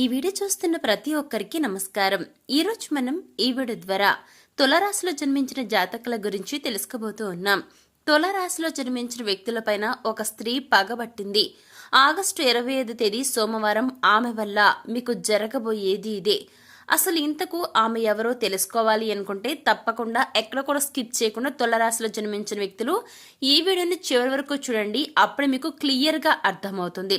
ఈ వీడియో చూస్తున్న ప్రతి ఒక్కరికి నమస్కారం. ఈరోజు మనం ఈ వీడియో ద్వారా తులరాశిలో జన్మించిన జాతకుల గురించి తెలుసుకోబోతూ ఉన్నాం. తులరాశిలో జన్మించిన వ్యక్తులపైన ఒక స్త్రీ పగబట్టింది ఆగస్టు ఇరవై ఐదు తేదీ సోమవారం ఆమె వల్ల మీకు జరగబోయేది ఇదే. అసలు ఇంతకు ఆమె ఎవరో తెలుసుకోవాలి అనుకుంటే తప్పకుండా ఎక్కడ కూడా స్కిప్ చేయకుండా తులరాశిలో జన్మించిన వ్యక్తులు ఈ వీడియోని చివరి వరకు చూడండి. అప్పుడు మీకు క్లియర్గా అర్థమవుతుంది.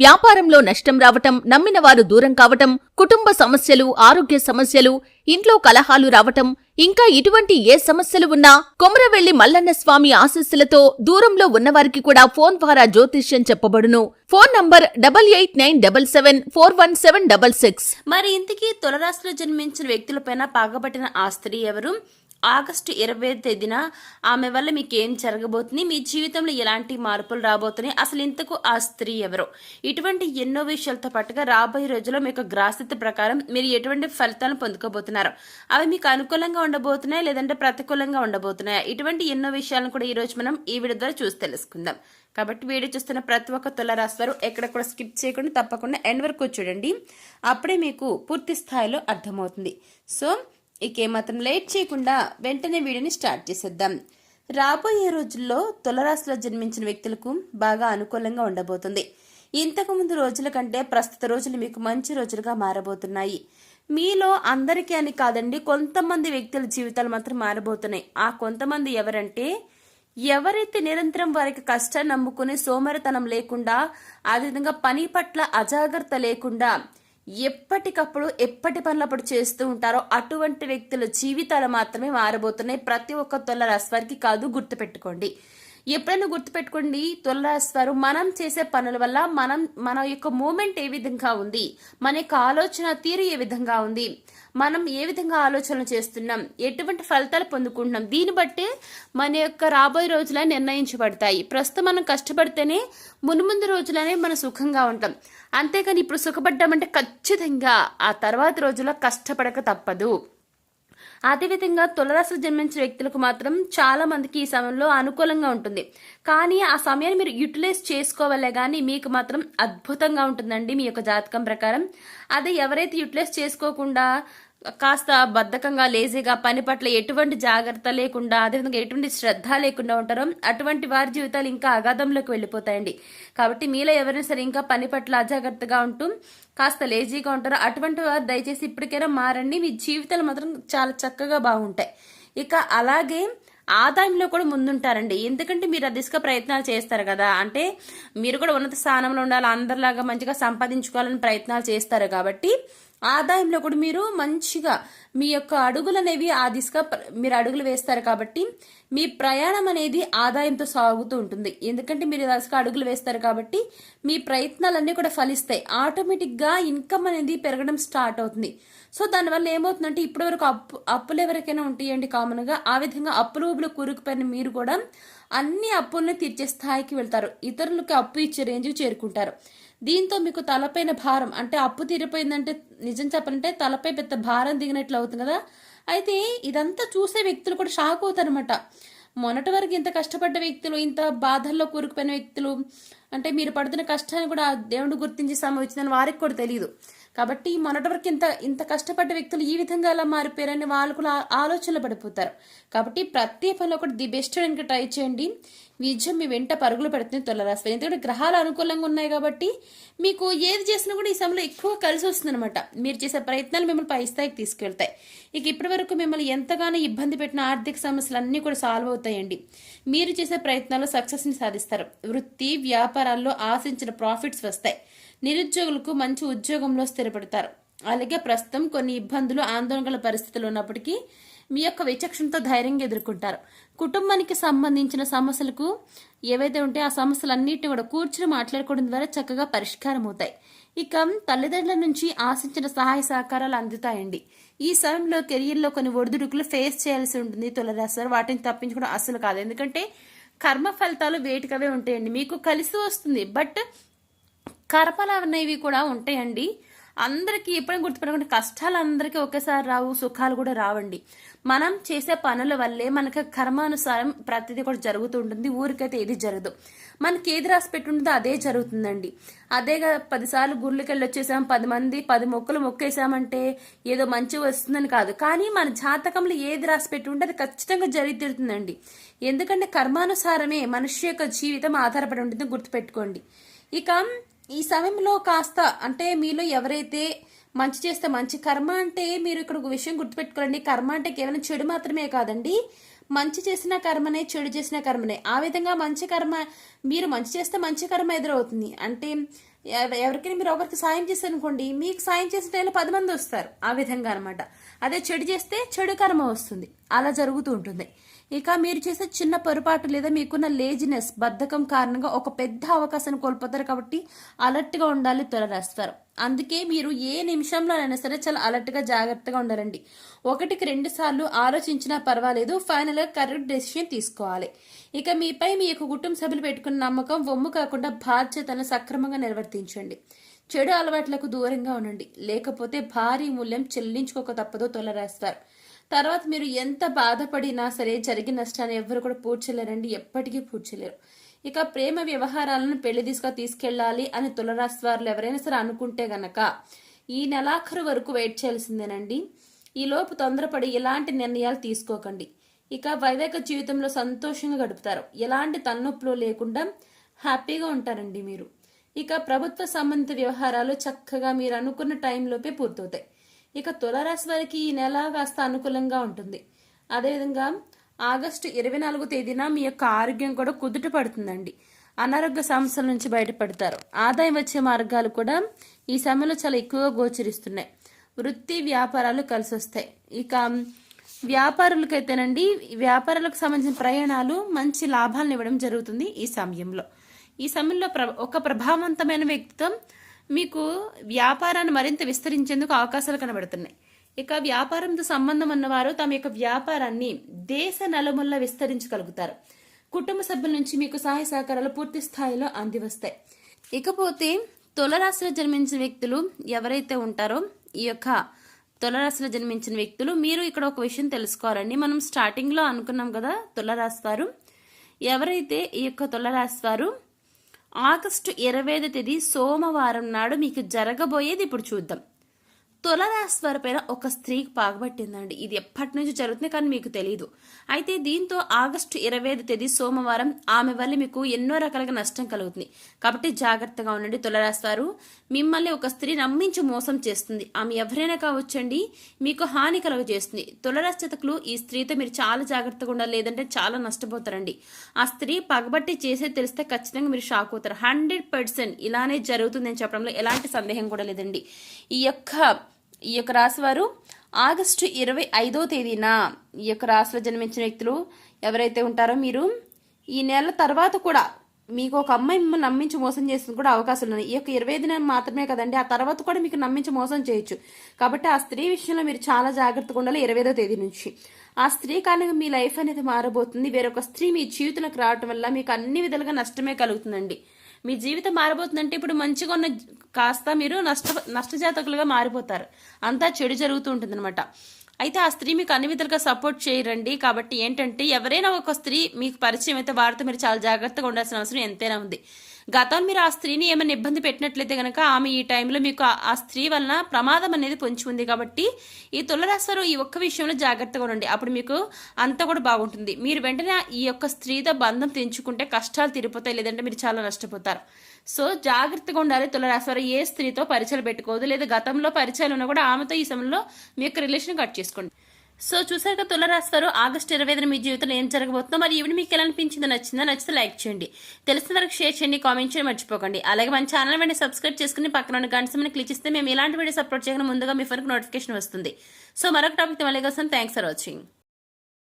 వ్యాపారంలో నష్టం రావటం నమ్మిన వారు దూరం కావటం కుటుంబ సమస్యలు ఆరోగ్య సమస్యలు ఇంట్లో కలహాలు రావటం ఇంకా ఇటువంటి ఏ సమస్యలు ఉన్నా కొమరవెల్లి మల్లన్న స్వామి ఆశస్సులతో దూరంలో ఉన్నవారికి కూడా ఫోన్ ద్వారా జ్యోతిష్యం చెప్పబడును. Phone number double eight nine double seven four one seven double six. మరి ఇంతకీ తులరాశిలో జన్మించిన వ్యక్తులపైన పాగబట్టిన ఆ స్త్రీ ఎవరు? ఆగస్టు ఇరవై తేదీన ఆమె వల్ల మీకు ఏం జరగబోతుంది? మీ జీవితంలో ఎలాంటి మార్పులు రాబోతున్నాయి? అసలు ఇంతకు ఆ స్త్రీ ఎవరు? ఇటువంటి ఎన్నో విషయాలతో పాటుగా రాబోయే రోజుల్లో మీకు గ్రాస్థితి ప్రకారం మీరు ఎటువంటి ఫలితాలను పొందుకోబోతున్నారు? అవి మీకు అనుకూలంగా ఉండబోతున్నాయి? లేదంటే ప్రతికూలంగా ఉండబోతున్నాయా? ఇటువంటి ఎన్నో విషయాలను కూడా ఈ రోజు మనం ఈ వీడియో ద్వారా చూసి తెలుసుకుందాం. కాబట్టి వీడియో చూస్తున్న ప్రతి ఒక్క తులరాశి వారు ఎక్కడ కూడా స్కిప్ చేయకుండా తప్పకుండా ఎండ్ వరకు చూడండి. అప్పుడే మీకు పూర్తి స్థాయిలో అర్థమవుతుంది. సో ఇక ఏమాత్రం లేట్ చేయకుండా వెంటనే వీడియోని స్టార్ట్ చేసేద్దాం. రాబోయే రోజుల్లో తులరాశిలో జన్మించిన వ్యక్తులకు బాగా అనుకూలంగా ఉండబోతుంది. ఇంతకుముందు రోజుల కంటే ప్రస్తుత రోజులు మీకు మంచి రోజులుగా మారబోతున్నాయి. మీలో అందరికీ అని కాదండి కొంతమంది వ్యక్తుల జీవితాలు మాత్రం మారబోతున్నాయి. ఆ కొంతమంది ఎవరంటే ఎవరైతే నిరంతరం వారికి కష్టాన్ని నమ్ముకుని సోమరితనం లేకుండా అదేవిధంగా పని పట్ల అజాగ్రత్త లేకుండా ఎప్పటికప్పుడు ఎప్పటి పనులప్పుడు చేస్తూ ఉంటారో అటువంటి వ్యక్తుల జీవితాలు మాత్రమే మారబోతున్నాయి. ప్రతి ఒక్క తొల్ల రాశి కాదు గుర్తుపెట్టుకోండి. ఎప్పుడైనా గుర్తుపెట్టుకోండి తొలరాశి వారు మనం చేసే పనుల వల్ల మనం మన యొక్క మూమెంట్ ఏ విధంగా ఉంది? మన యొక్క ఆలోచన తీరు ఏ విధంగా ఉంది? మనం ఏ విధంగా ఆలోచనలు చేస్తున్నాం ఎటువంటి ఫలితాలు పొందుకుంటున్నాం దీన్ని బట్టే మన యొక్క రాబోయే రోజులే నిర్ణయించబడతాయి. ప్రస్తుతం మనం కష్టపడితేనే మునుముందు రోజులనే మనం సుఖంగా ఉంటాం. అంతేకాని ఇప్పుడు సుఖపడ్డామంటే ఖచ్చితంగా ఆ తర్వాత రోజుల్లో కష్టపడక తప్పదు. అదేవిధంగా తులరాశిలో జన్మించిన వ్యక్తులకు మాత్రం చాలా మందికి ఈ సమయంలో అనుకూలంగా ఉంటుంది. కానీ ఆ సమయాన్ని మీరు యూటిలైజ్ చేసుకోవాలే కానీ మీకు మాత్రం అద్భుతంగా ఉంటుందండి మీ యొక్క జాతకం ప్రకారం. అదే ఎవరైతే యూటిలైజ్ చేసుకోకుండా కాస్త బద్ధకంగా లేజీగా పని పట్ల ఎటువంటి జాగ్రత్త లేకుండా అదేవిధంగా ఎటువంటి శ్రద్ధ లేకుండా ఉంటారో అటువంటి వారి జీవితాలు ఇంకా అగాధంలోకి వెళ్ళిపోతాయండి. కాబట్టి మీలో ఎవరైనా సరే ఇంకా పని పట్ల అజాగ్రత్తగా ఉంటూ కాస్త లేజీగా ఉంటారో అటువంటి వారు దయచేసి ఇప్పటికైనా మారండి. మీ జీవితాలు మాత్రం చాలా చక్కగా బాగుంటాయి. ఇక అలాగే ఆదాయంలో కూడా ముందుంటారండి. ఎందుకంటే మీరు ఆ దిశగా ప్రయత్నాలు చేస్తారు కదా. అంటే మీరు కూడా ఉన్నత స్థానంలో ఉండాలి అందరిలాగా మంచిగా సంపాదించుకోవాలని ప్రయత్నాలు చేస్తారు కాబట్టి ఆదాయంలో కూడా మీరు మంచిగా మీ యొక్క అడుగులు అనేవి ఆ దిశగా మీరు అడుగులు వేస్తారు కాబట్టి మీ ప్రయాణం అనేది ఆదాయంతో సాగుతూ ఉంటుంది. ఎందుకంటే మీరు దిశగా అడుగులు వేస్తారు కాబట్టి మీ ప్రయత్నాలన్నీ కూడా ఫలిస్తాయి. ఆటోమేటిక్గా ఇన్కమ్ అనేది పెరగడం స్టార్ట్ అవుతుంది. సో దానివల్ల ఏమవుతుందంటే ఇప్పటి వరకు అప్పు అప్పులు ఎవరికైనా ఉంటాయండి కామన్గా. ఆ విధంగా అప్పులు ఊబులు కూరుకుపోయిన మీరు కూడా అన్ని అప్పుల్ని తీర్చే స్థాయికి వెళ్తారు. ఇతరులకు అప్పు ఇచ్చే రేంజ్కి చేరుకుంటారు. దీంతో మీకు తలపైన భారం అంటే అప్పు తీరిపోయిందంటే నిజం చెప్పాలంటే తలపై పెద్ద భారం దిగినట్లు అవుతుంది కదా? అయితే ఇదంతా చూసే వ్యక్తులు కూడా షాక్ అవుతారనమాట మొన్నటి వరకు ఇంత కష్టపడ్డ వ్యక్తులు ఇంత బాధల్లో కూరుకుపోయిన వ్యక్తులు అంటే మీరు పడుతున్న కష్టాన్ని కూడా దేవుడు గుర్తించి సంభవించిందని వారికి కూడా తెలియదు కాబట్టి మొన్నటి వరకు ఇంత ఇంత కష్టపడ్డ వ్యక్తులు ఈ విధంగా అలా మారిపోయారని వాళ్ళు కూడా ఆలోచనలు పడిపోతారు. కాబట్టి ప్రతి పనిలో కూడా ది బెస్ట్ ఇంకా ట్రై చేయండి. విజయం మీ వెంట పరుగులు పెడుతుంది తులరాశి ఎందుకంటే గ్రహాలు అనుకూలంగా ఉన్నాయి కాబట్టి మీకు ఏది చేసినా కూడా ఈ సమయంలో ఎక్కువ కలిసి వస్తుంది అనమాట మీరు చేసే ప్రయత్నాలు మిమ్మల్ని పై స్థాయికి తీసుకెళ్తాయి. ఇక ఇప్పటి వరకు మిమ్మల్ని ఎంతగానో ఇబ్బంది పెట్టిన ఆర్థిక సమస్యలు అన్నీ కూడా సాల్వ్ అవుతాయండి. మీరు చేసే ప్రయత్నాల్లో సక్సెస్ని సాధిస్తారు. వృత్తి వ్యాపారాల్లో ఆశించిన ప్రాఫిట్స్ వస్తాయి. నిరుద్యోగులకు మంచి ఉద్యోగంలో స్థిరపడతారు. అలాగే ప్రస్తుతం కొన్ని ఇబ్బందులు ఆందోళనల పరిస్థితులు ఉన్నప్పటికీ మీ యొక్క విచక్షణతో ధైర్యంగా ఎదుర్కొంటారు. కుటుంబానికి సంబంధించిన సమస్యలకు ఏవైతే ఉంటే ఆ సమస్యలన్నింటినీ కూడా కూర్చుని మాట్లాడుకోవడం ద్వారా చక్కగా పరిష్కారం అవుతాయి. ఇక తల్లిదండ్రుల నుంచి ఆశించిన సహాయ సహకారాలు అందుతాయండి. ఈ సమయంలో కెరియర్లో కొన్ని ఒడిదుడుకులు ఫేస్ చేయాల్సి ఉంటుంది. తులరాశి వాటిని తప్పించుకోవడం అసలు కాదు. ఎందుకంటే కర్మ ఫలితాలు వేటికవే ఉంటాయండి. మీకు కలిసి వస్తుంది. బట్ కర్మలు అనేవి కూడా ఉంటాయండి. అందరికీ ఎప్పుడైనా గుర్తుపెట్టుకుంటే కష్టాలు అందరికీ ఒకేసారి రావు సుఖాలు కూడా రావండి. మనం చేసే పనుల వల్లే మనకు కర్మానుసారం ప్రతిదీ కూడా జరుగుతూ ఉంటుంది. ఊరికైతే ఏది జరగదు. మనకి ఏది రాసి పెట్టుంటుందో అదే జరుగుతుందండి. అదేగా పదిసార్లు గుళ్ళకెళ్ళి వచ్చేసాం పది మంది పది మొక్కలు మొక్కేసామంటే ఏదో మంచి వస్తుందని కాదు. కానీ మన జాతకంలో ఏది రాసి పెట్టి ఉంటే అది ఖచ్చితంగా జరిగి తీరుతుందండి. ఎందుకంటే కర్మానుసారమే మనిషి యొక్క జీవితం ఆధారపడి ఉంటుంది గుర్తుపెట్టుకోండి. ఇక ఈ సమయంలో కాస్త అంటే మీలో ఎవరైతే మంచి చేస్తే మంచి కర్మ అంటే మీరు ఇక్కడ ఒక విషయం గుర్తుపెట్టుకోండి కర్మ అంటే కేవలం చెడు మాత్రమే కాదండి. మంచి చేసిన కర్మనే చెడు చేసిన కర్మనే. ఆ విధంగా మంచి కర్మ మీరు మంచి చేస్తే మంచి కర్మ ఎదురవుతుంది. అంటే ఎవరికైనా మీరు ఒకరికి సాయం చేశారనుకోండి మీకు సాయం చేసిన టైంలో పది మంది వస్తారు. ఆ విధంగా అనమాట అదే చెడు చేస్తే చెడు కర్మ వస్తుంది. అలా జరుగుతూ ఉంటుంది. ఇక మీరు చేసే చిన్న పొరపాటు లేదా మీకున్న లేజినెస్ బద్ధకం కారణంగా ఒక పెద్ద అవకాశాన్ని కోల్పోతారు కాబట్టి అలర్ట్గా ఉండాలి త్వరరాస్తారు అందుకే మీరు ఏ నిమిషంలోనైనా సరే చాలా అలర్ట్గా జాగ్రత్తగా ఉండాలండి. ఒకటికి రెండు సార్లు ఆలోచించినా పర్వాలేదు ఫైనల్గా కరెక్ట్ డెసిషన్ తీసుకోవాలి. ఇక మీపై మీ యొక్క కుటుంబ సభ్యులు పెట్టుకున్న నమ్మకం వమ్ము కాకుండా బాధ్యతను సక్రమంగా నిర్వర్తించండి. చెడు అలవాట్లకు దూరంగా ఉండండి. లేకపోతే భారీ మూల్యం చెల్లించుకోక తప్పదో తొలరేస్తారు తర్వాత మీరు ఎంత బాధపడినా సరే జరిగిన నష్టాన్ని ఎవరు కూడా పూడ్చలేరండి ఎప్పటికీ పూడ్చలేరు. ఇక ప్రేమ వ్యవహారాలను పెళ్ళి దిశగా తీసుకెళ్ళాలి అని తులరాశి వారు ఎవరైనా సరే అనుకుంటే గనక ఈ నెలాఖరు వరకు వెయిట్ చేయాల్సిందేనండి. ఈ లోపు తొందరపడి ఎలాంటి నిర్ణయాలు తీసుకోకండి. ఇక వైవేక జీవితంలో సంతోషంగా గడుపుతారు. ఎలాంటి తన్నొప్పులు లేకుండా హ్యాపీగా ఉంటారండి మీరు. ఇక ప్రభుత్వ సంబంధిత వ్యవహారాలు చక్కగా మీరు అనుకున్న టైంలోపే పూర్తవుతాయి. ఇక తులారాశి వారికి ఈ నెల కాస్త అనుకూలంగా ఉంటుంది. అదేవిధంగా ఆగస్టు ఇరవై నాలుగో తేదీన మీ యొక్క ఆరోగ్యం కూడా కుదుట పడుతుందండి. అనారోగ్య సమస్యల నుంచి బయటపడతారు. ఆదాయం వచ్చే మార్గాలు కూడా ఈ సమయంలో చాలా ఎక్కువగా గోచరిస్తున్నాయి. వృత్తి వ్యాపారాలు కలిసి వస్తాయి. ఇక వ్యాపారులకైతేనండి వ్యాపారాలకు సంబంధించిన ప్రయాణాలు మంచి లాభాలను ఇవ్వడం జరుగుతుంది ఈ సమయంలో. ఈ సమయంలో ప్ర ఒక ప్రభావవంతమైన వ్యక్తిత్వం మీకు వ్యాపారాన్ని మరింత విస్తరించేందుకు అవకాశాలు కనబడుతున్నాయి. ఇక వ్యాపారంతో సంబంధం ఉన్నవారు తమ యొక్క వ్యాపారాన్ని దేశ నలుమూల విస్తరించగలుగుతారు. కుటుంబ సభ్యుల నుంచి మీకు సహాయ సహకారాలు పూర్తి స్థాయిలో అందివస్తాయి. ఇకపోతే తులరాశిలో జన్మించిన వ్యక్తులు ఎవరైతే ఉంటారో ఈ యొక్క తులరాశిలో జన్మించిన వ్యక్తులు మీరు ఇక్కడ ఒక విషయం తెలుసుకోవాలండి. మనం స్టార్టింగ్లో అనుకున్నాం కదా తులరాశి వారు. ఎవరైతే ఈ యొక్క తులరాశి వారు ఆగస్టు ఇరవై తేదీ సోమవారం నాడు మీకు జరగబోయేది ఇప్పుడు చూద్దాం. తులరాశి వారి పైన ఒక స్త్రీకి పాగబట్టిందండి ఇది ఎప్పటి నుంచి జరుగుతుంది కానీ మీకు తెలియదు అయితే దీంతో ఆగస్టు ఇరవై ఐదు తేదీ సోమవారం ఆమె వల్ల మీకు ఎన్నో రకాలుగా నష్టం కలుగుతుంది. కాబట్టి జాగ్రత్తగా ఉండండి తులరాశి వారు. మిమ్మల్ని ఒక స్త్రీ నమ్మించి మోసం చేస్తుంది. ఆమె ఎవరైనా కావచ్చండి మీకు హాని కలుగజేస్తుంది. తులరాశి జాతకులు ఈ స్త్రీతో మీరు చాలా జాగ్రత్తగా ఉండాలి లేదంటే చాలా నష్టపోతారండి. ఆ స్త్రీ పగబట్టి చేసే తెలిస్తే ఖచ్చితంగా మీరు షాక్ అవుతారు. హండ్రెడ్ పర్సెంట్ ఇలానే జరుగుతుందని చెప్పడంలో ఎలాంటి సందేహం కూడా లేదండి. ఈ యొక్క ఈ యొక్క రాశి వారు ఆగస్టు ఇరవై ఐదో తేదీన ఈ యొక్క రాశిలో జన్మించిన వ్యక్తులు ఎవరైతే ఉంటారో మీరు ఈ నెల తర్వాత కూడా మీకు ఒక అమ్మాయి మిమ్మల్ని నమ్మించి మోసం చేసిన కూడా అవకాశాలు ఉన్నాయి. ఈ యొక్క ఇరవై ఐదున మాత్రమే కదండి ఆ తర్వాత కూడా మీకు నమ్మించి మోసం చేయొచ్చు. కాబట్టి ఆ స్త్రీ విషయంలో మీరు చాలా జాగ్రత్తగా ఉండాలి ఇరవై ఐదో తేదీ నుంచి. ఆ స్త్రీ కారణంగా మీ లైఫ్ అనేది మారబోతుంది. వేరొక స్త్రీ మీ జీవితంలోకి రావటం వల్ల మీకు అన్ని విధాలుగా నష్టమే కలుగుతుందండి. మీ జీవితం మారబోతుందంటే ఇప్పుడు మంచిగా ఉన్న కాస్త మీరు నష్ట నష్టజాతకులుగా మారిపోతారు. అంతా చెడు జరుగుతూ ఉంటుంది అయితే ఆ స్త్రీ మీకు అన్ని విధాలుగా సపోర్ట్ చేయరండి. కాబట్టి ఏంటంటే ఎవరైనా ఒక స్త్రీ మీకు పరిచయం అయితే వారితో మీరు చాలా జాగ్రత్తగా ఉండాల్సిన అవసరం ఎంతైనా ఉంది. గతం మీరు ఆ స్త్రీని ఏమైనా ఇబ్బంది పెట్టినట్లయితే కనుక ఆమె ఈ టైంలో మీకు ఆ- స్త్రీ వలన ప్రమాదం అనేది పొంచి ఉంది కాబట్టి ఈ తులరాశివారు ఈ ఒక్క విషయంలో జాగ్రత్తగా ఉండండి. అప్పుడు మీకు అంతా కూడా బాగుంటుంది. మీరు వెంటనే ఈ యొక్క స్త్రీతో బంధం తెంచుకుంటే కష్టాలు తీరిపోతాయి లేదంటే మీరు చాలా నష్టపోతారు. సో జాగ్రత్తగా ఉండాలి తులరాశివారు. ఏ స్త్రీతో పరిచయాలు పెట్టుకోవద్దు లేదా గతంలో పరిచయాలు ఉన్నా కూడా ఆమెతో ఈ సమయంలో మీ యొక్క రిలేషన్ కట్ చేసుకోండి. సో చూసారు చూసాక తులరాశివారు ఆగస్టు ఇరవై ఐదున మీ జీవితంలో ఏం జరగబోతుందో మరి ఈవిడ మీకు ఎలా అనిపించిందో నచ్చిందో నచ్చితే లైక్ చేయండి. తెలిసిన వరకు షేర్ చేయండి కామెంట్ చేయండి మర్చిపోకండి. అలాగే మన ఛానల్ వెంటనే సబ్స్క్రైబ్ చేసుకుని పక్కన ఉన్న గంట సమయం క్లిక్ చేస్తే మేము ఇలాంటి వీడియోస్ అప్లోడ్ చేయకుండా ముందుగా మీ ఫోన్కి నోటిఫికేషన్ వస్తుంది. సో మరొక టాపిక్ మళ్ళీ కోసం థ్యాంక్స్ ఫర్ వాచింగ్.